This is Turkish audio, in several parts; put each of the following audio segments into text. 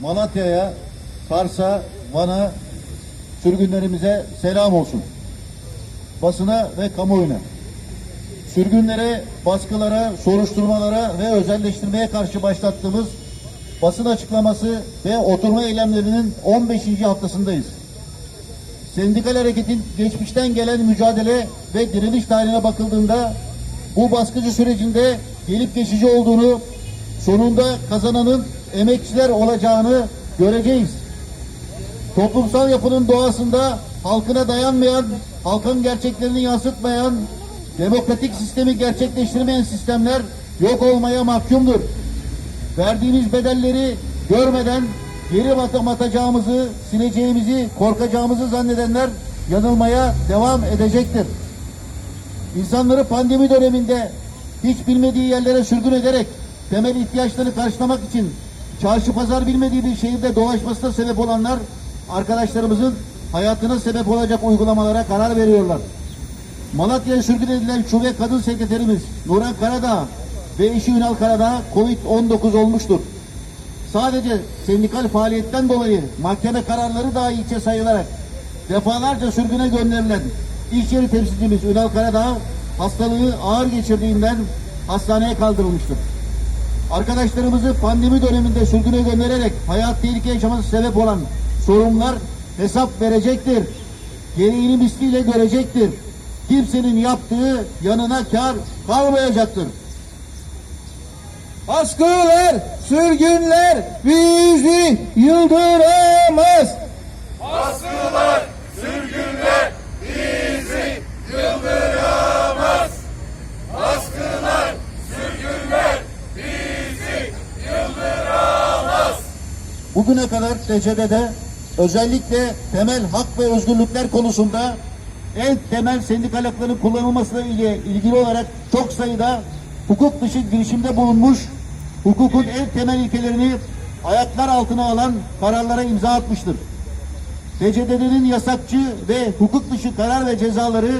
Malatya'ya, Kars'a, Van'a, sürgünlerimize selam olsun. Basına ve kamuoyuna. Sürgünlere, baskılara, soruşturmalara ve özelleştirmeye karşı başlattığımız basın açıklaması ve oturma eylemlerinin 15. haftasındayız. Sendikal hareketin geçmişten gelen mücadele ve direniş tarihine bakıldığında bu baskıcı sürecinde gelip geçici olduğunu, sonunda kazananın emekçiler olacağını göreceğiz. Toplumsal yapının doğasında halkına dayanmayan, halkın gerçeklerini yansıtmayan, demokratik sistemi gerçekleştirmeyen sistemler yok olmaya mahkumdur. Verdiğimiz bedelleri görmeden geri batam atacağımızı, sileceğimizi, korkacağımızı zannedenler yanılmaya devam edecektir. İnsanları pandemi döneminde hiç bilmediği yerlere sürgün ederek temel ihtiyaçlarını karşılamak için çarşı pazar bilmediği bir şehirde dolaşmasına sebep olanlar arkadaşlarımızın hayatına sebep olacak uygulamalara karar veriyorlar. Malatya'ya sürgün edilen şube kadın sekreterimiz Nurhan Karadağ ve eşi Ünal Karadağ Covid-19 olmuştur. Sadece sendikal faaliyetten dolayı mahkeme kararları dahi içe sayılarak defalarca sürgüne gönderilen iş yeri temsilcimiz Ünal Karadağ hastalığı ağır geçirdiğinden hastaneye kaldırılmıştır. Arkadaşlarımızı pandemi döneminde sürgüne göndererek hayat tehlike yaşaması sebep olan sorunlar hesap verecektir. Gereğini misliyle görecektir. Kimsenin yaptığı yanına kar kalmayacaktır. Baskılar, sürgünler bizi yıldıramaz. Baskılar, sürgünler bizi yıldıramaz. Baskılar, sürgünler bizi yıldıramaz. Bugüne kadar TCD'de özellikle temel hak ve özgürlükler konusunda en temel sendikal hakların kullanılmasıyla ilgili, olarak çok sayıda hukuk dışı girişimde bulunmuş, hukukun en temel ilkelerini ayaklar altına alan kararlara imza atmıştır. TCDD'nin yasakçı ve hukuk dışı karar ve cezaları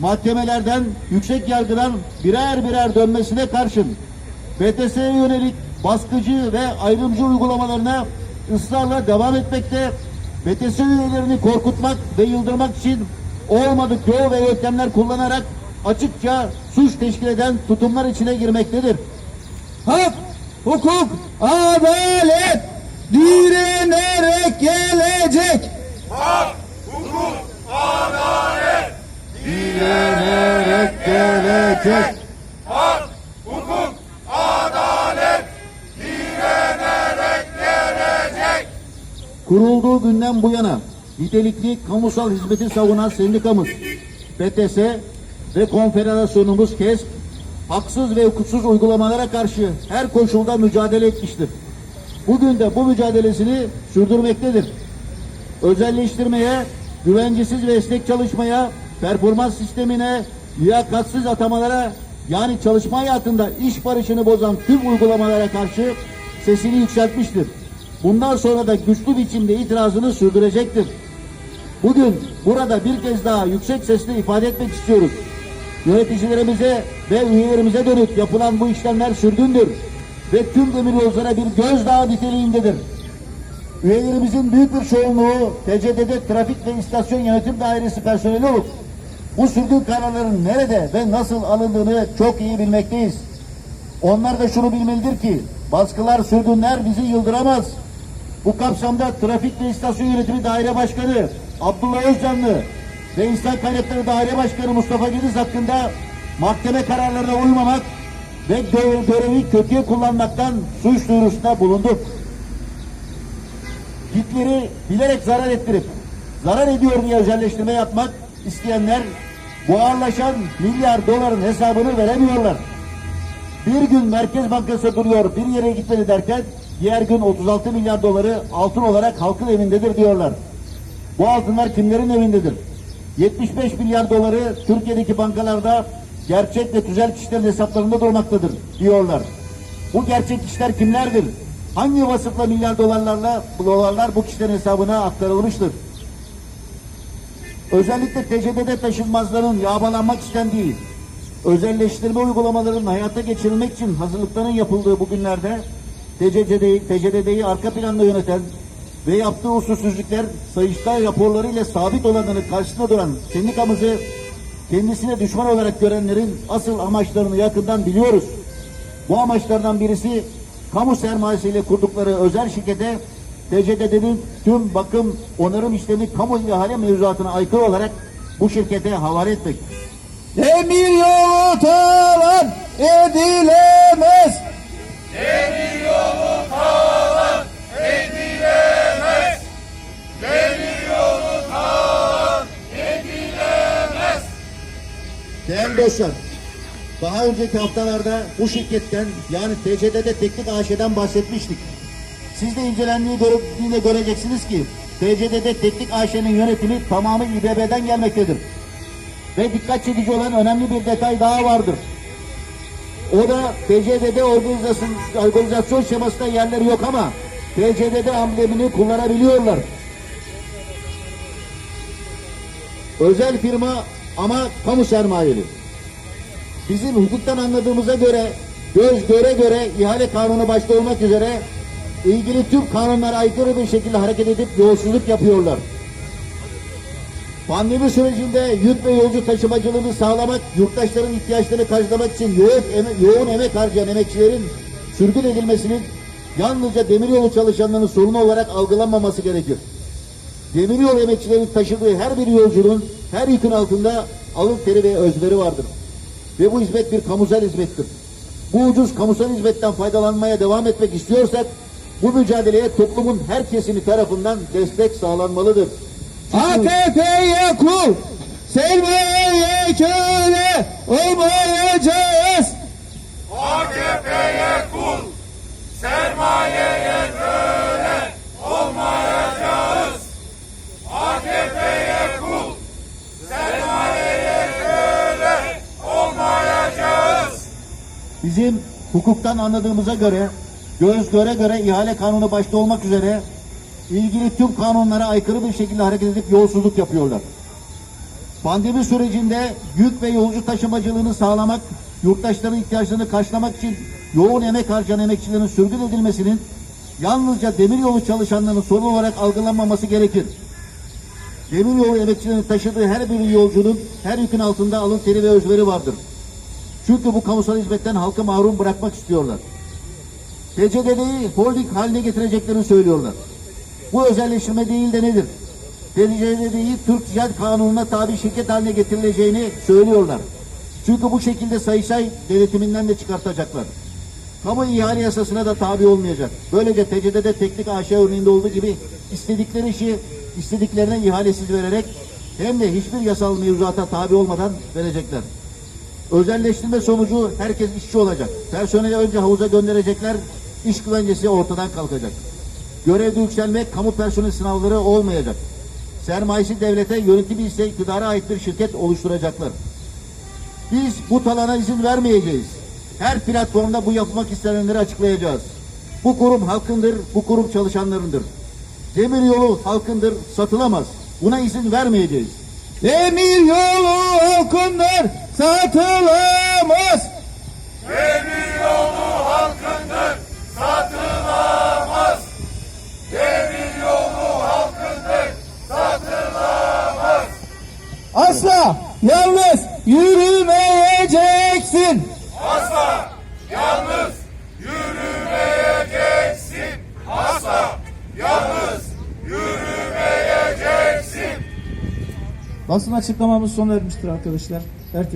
mahkemelerden, yüksek yargıdan birer birer dönmesine karşın BTS'ye yönelik baskıcı ve ayrımcı uygulamalarına ısrarla devam etmekte, BTS üyelerini korkutmak ve yıldırmak için olmadık yol ve yöntemler kullanarak açıkça suç teşkil eden tutumlar içine girmektedir. Hak, hukuk, adalet direnerek gelecek. Hak, hukuk, adalet. Direnerek gelecek. Kurulduğu günden bu yana nitelikli kamusal hizmeti savunan sendikamız BTS ve konfederasyonumuz KESK haksız ve hukuksuz uygulamalara karşı her koşulda mücadele etmiştir. Bugün de bu mücadelesini sürdürmektedir. Özelleştirmeye, güvencesiz ve esnek çalışmaya, performans sistemine, liyakatsiz atamalara yani çalışma hayatında iş barışını bozan tüm uygulamalara karşı sesini yükseltmiştir. Bundan sonra da güçlü biçimde itirazını sürdürecektir. Bugün burada bir kez daha yüksek sesle ifade etmek istiyoruz. Yöneticilerimize ve üyelerimize dönük yapılan bu işlemler sürgündür ve tüm demiryolculara bir gözdağı niteliğindedir. Üyelerimizin büyük bir çoğunluğu TCD'de trafik ve istasyon yönetim dairesi personeli olup bu sürgün kararlarının nerede ve nasıl alındığını çok iyi bilmekteyiz. Onlar da şunu bilmelidir ki baskılar, sürgünler bizi yıldıramaz. Bu kapsamda Trafik ve İstasyon Yönetimi Daire Başkanı Abdullah Özcanlı ve İnsan Kaynakları Daire Başkanı Mustafa Gediz hakkında mahkeme kararlarına uymamak ve gö- görevi kötüye kullanmaktan suç duyurusunda bulundu. Hitleri bilerek zarar ettirip zarar ediyor diye özelleştirme yapmak isteyenler bu ağırlaşan milyar doların hesabını veremiyorlar. Bir gün Merkez Bankası duruyor bir yere gitmedi derken diğer gün 36 milyar doları altın olarak halkın evindedir diyorlar. Bu altınlar kimlerin evindedir? 75 milyar doları Türkiye'deki bankalarda gerçek ve tüzel kişilerin hesaplarında durmaktadır diyorlar. Bu gerçek kişiler kimlerdir? Hangi vasıfla milyar dolarlarla dolarlar bu kişilerin hesabına aktarılmıştır? Özellikle TCD'de taşınmazların yağmalanmak istendiği, özelleştirme uygulamalarının hayata geçirilmek için hazırlıkların yapıldığı bu TCC'yi, TCDD'yi arka planda yöneten ve yaptığı usulsüzlükler Sayıştay raporları sabit olanların karşısında duran sendikamızı kendisine düşman olarak görenlerin asıl amaçlarını yakından biliyoruz. Bu amaçlardan birisi kamu sermayesiyle kurdukları özel şirkete TCDD'nin tüm bakım, onarım işlemi kamu ihale mevzuatına aykırı olarak bu şirkete havale etmek. Demir yolu talan edilemez. Dostlar, daha önceki haftalarda bu şirketten yani TCDD Teknik AŞ'den bahsetmiştik. Siz de incelendiği gördüğünde göreceksiniz ki TCDD Teknik AŞ'nin yönetimi tamamı İBB'den gelmektedir. Ve dikkat çekici olan önemli bir detay daha vardır. O da TCDD organizasyon, organizasyon şemasında yerleri yok ama TCDD amblemini kullanabiliyorlar. Özel firma ama kamu sermayeli. Bizim hukuktan anladığımıza göre göz göre göre ihale kanunu başta olmak üzere ilgili tüm kanunlara aykırı bir şekilde hareket edip yolsuzluk yapıyorlar. Pandemi sürecinde yük ve yolcu taşımacılığını sağlamak, yurttaşların ihtiyaçlarını karşılamak için yoğun, eme- yoğun emek harcayan emekçilerin sürgün edilmesinin yalnızca demiryolu çalışanlarının sorunu olarak algılanmaması gerekir. Demiryolu emekçilerinin taşıdığı her bir yolcunun her yükün altında alın teri ve özveri vardır. Ve bu hizmet bir kamusal hizmettir. Bu ucuz kamusal hizmetten faydalanmaya devam etmek istiyorsak bu mücadeleye toplumun her kesimi tarafından destek sağlanmalıdır. AKP'ye kul, sermayeye köle olmayacağız. AKP'ye kul, sermayeye köle olmayacağız. AKP'ye kul, sermayeye köle olmayacağız. Bizim hukuktan anladığımıza göre göz göre göre ihale kanunu başta olmak üzere ilgili tüm kanunlara aykırı bir şekilde hareket edip yolsuzluk yapıyorlar. Pandemi sürecinde yük ve yolcu taşımacılığını sağlamak, yurttaşların ihtiyaçlarını karşılamak için yoğun emek harcayan emekçilerin sürgün edilmesinin yalnızca demiryolu çalışanlarının sorun olarak algılanmaması gerekir. Demiryolu emekçilerinin taşıdığı her bir yolcunun her yükün altında alın teri ve özveri vardır. Çünkü bu kamusal hizmetten halkı mahrum bırakmak istiyorlar. TCDD'yi holding haline getireceklerini söylüyorlar. Bu özelleştirme değil de nedir? TCDD'yi Türk Ticaret Kanunu'na tabi şirket haline getirileceğini söylüyorlar. Çünkü bu şekilde Sayıştay denetiminden de çıkartacaklar. Kamu ihale yasasına da tabi olmayacak. Böylece TCDD Teknik AŞ örneğinde olduğu gibi istedikleri işi istediklerine ihalesiz vererek hem de hiçbir yasal mevzuata tabi olmadan verecekler. Özelleştirme sonucu herkes işçi olacak. Personeli önce havuza gönderecekler, iş güvencesi ortadan kalkacak. Görevde yükselmek, kamu personel sınavları olmayacak. Sermayesi devlete, yönetimi ise iktidara ait bir şirket oluşturacaklar. Biz bu talana izin vermeyeceğiz. Her platformda bu yapmak istenenleri açıklayacağız. Bu kurum halkındır, bu kurum çalışanlarındır. Demiryolu halkındır, satılamaz. Buna izin vermeyeceğiz. Demir yolu halkındır, satılamaz. Demir yolu halkındır, satılamaz. Demir yolu halkındır, satılamaz. Asla yalnız yürümeyeceksin. Asla yalnız Basın açıklamamız sona ermiştir arkadaşlar. Herkes